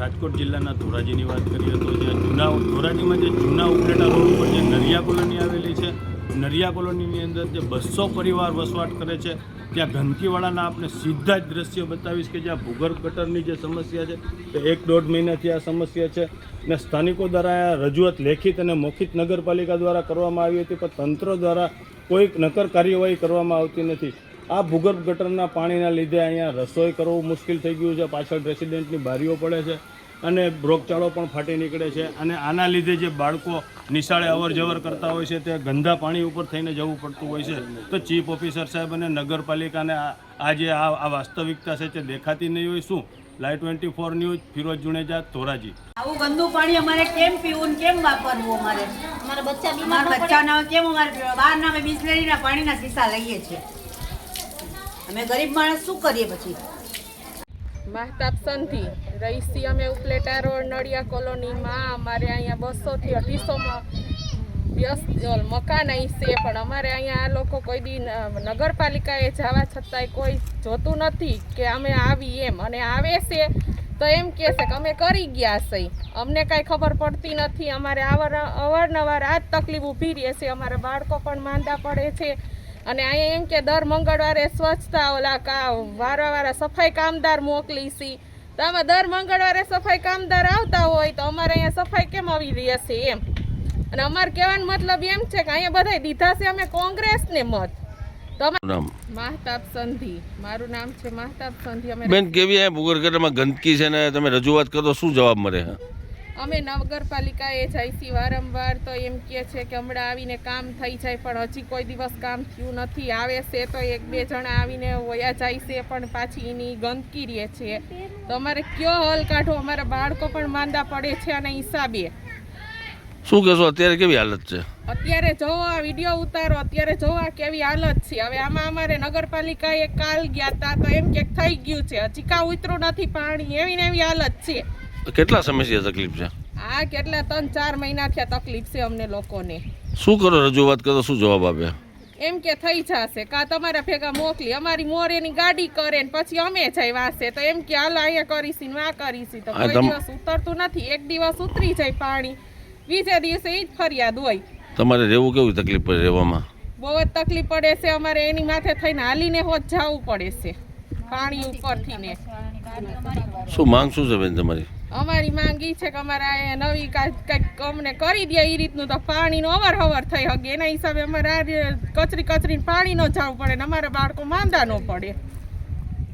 રાજકોટ જિલ્લાના ધોરાજીની વાત કરીએ તો જે જૂના ધોરાજીમાં જે જૂના ઉપલેટા રોડ ઉપર જે નરિયા કોલોની આવેલી છે, નરિયા કોલોનીની અંદર જે બસો પરિવાર વસવાટ કરે છે, ત્યાં ગંદકીવાળાના આપણે સીધા જ દ્રશ્ય બતાવીશ કે જ્યાં ભૂગર્ભ ગટરની જે સમસ્યા છે, તે એક દોઢ મહિનાથી આ સમસ્યા છે. ને સ્થાનિકો દ્વારા આ રજૂઆત લેખિત અને મૌખિત નગરપાલિકા દ્વારા કરવામાં આવી હતી, પણ તંત્ર દ્વારા કોઈક નકર કાર્યવાહી કરવામાં આવતી નથી. આ ભૂગર્ભ ગટરના પાણીના લીધે અહીંયા રસોઈ કરવું મુશ્કેલ થઈ ગયું છે. પાછળ રેસિડેન્ટની બારીઓ પડે છે અને રોગચાળો પણ ફાટી નીકળે છે. અને આના લીધે જે બાળકો નિશાળે અવર જવર કરતા હોય છે તે ગંદા પાણી ઉપર થઈને જવું પડતું હોય છે. તો ચીફ ઓફિસર સાહેબ અને નગરપાલિકાને આ આ જે આ વાસ્તવિકતા છે તે દેખાતી નહીં હોય. શું? Live twenty four news Firoj Juneja Dhoraji. આવું ગંદુ પાણી અમારે કેમ પીવું કેમ વાપરવું અમારે? અમારા બચ્ચા બીમાર બચ્ચાના કેમ અમારે પીવા બહારના અમે બિસ્લેરીના પાણીના સીસા લઈએ છીએ. અમે ગરીબ માણસ શું કરીએ પછી? મહતાબ સંધિ, રહીશી અમે ઉપલેટા રોડ નડિયા કોલોનીમાં અમારે અહીંયા બસોથી અઢીસોમાં વ્યસ્ત મકાન અહીં છે, પણ અમારે અહીંયા આ લોકો કોઈ દી નગરપાલિકાએ જવા છતાંય કોઈ જોતું નથી કે અમે આવી એમ. અને આવે છે તો એમ કહે છે કે અમે કરી ગયા છે. અમને કાંઈ ખબર પડતી નથી. અમારે અવાર, અવારનવાર આ જ તકલીફ ઊભી રહે છે. અમારા બાળકો પણ માંદા પડે છે. અને અહીંયા એમ કે દર મંગળવારે સ્વચ્છતા ઓલા કા વારા વારા સફાઈ કામદાર મોકલી છી. તો આમાં દર મંગળવારે સફાઈ કામદાર આવતા હોય તો અમારે અહીંયા સફાઈ કેમ આવી રહી હશે એમ? અને અમારે કહેવાનો મતલબ એમ છે કે અહીંયા બધાય દીધા છે અમે કોંગ્રેસને મત. મહતાબ સંધિ. મારું નામ છે મહતાબ સંધિ. અમે બેન કેવી આ ગંદકી છે ને તમે રજૂઆત કરો શું જવાબ મળે? છે અમે નગરપાલિકાએ જાય છીએ વારંવાર તો એમ કહે છે કે હમણાં આવીને કામ થઈ જાય પણ હજી કોઈ દિવસ કામ થયું નથી. આવે છે તો એક બે જણા આવીને વયા જાય છે પણ પાછી એની ગંદકી રહે છે. તો અમારે કયો હલ કાઢો અમારા બાળકો પણ માંદા પડે છે અને હિસાબે. શું કહેશો? અત્યારે કેવી હાલત છે? અત્યારે જોવો આ વીડિયો ઉતારો અત્યારે જોવો આ કેવી હાલત છે. હવે આમાં અમારે નગરપાલિકાએ કાલ ગયા તા તો એમ કે થઈ ગયું છે. હજી કાં ઉતરું નથી પાણી એવી ને એવી હાલત છે. કેટલા સમયથી તકલીફ છે? આ કેટલા ત્રણ ચાર મહિના થયા તકલીફ છે અમને લોકોને. શું કરો રજૂઆત કરો શું જવાબ આપે? એમ કે થઈ જશે કા તમારા ભેગા મોકલી અમારી મોરેની ગાડી કરે ને પછી અમે જાય વાસે. તો એમ કે હાલો અહીંયા કરીશી ને આ કરીશી. તો આ કોઈ દિવસ ઉતરતું નથી એક દિવસ ઉતરી જાય પાણી. બીજે દિવસે એ જ ફરિયાદ હોય. તમારે રહેવું કેવું તકલીફ પડે રહેવામાં? બહુ જ તકલીફ પડે છે અમારે એની માથે થઈને હાલીને હોત જવું પડે છે પાણી ઉપરથી ને. શું માંગ શું છે બેન તમારી? અમારી માંગ છે કે અમારે નવી કંઈક અમને કરી દે એ રીતનું તો પાણીનો અવર હવર થઈ શકે એના હિસાબે અમારે આ કચરી કચરીને પાણી ન જવું પડે ને અમારા બાળકો માંદા ન પડે.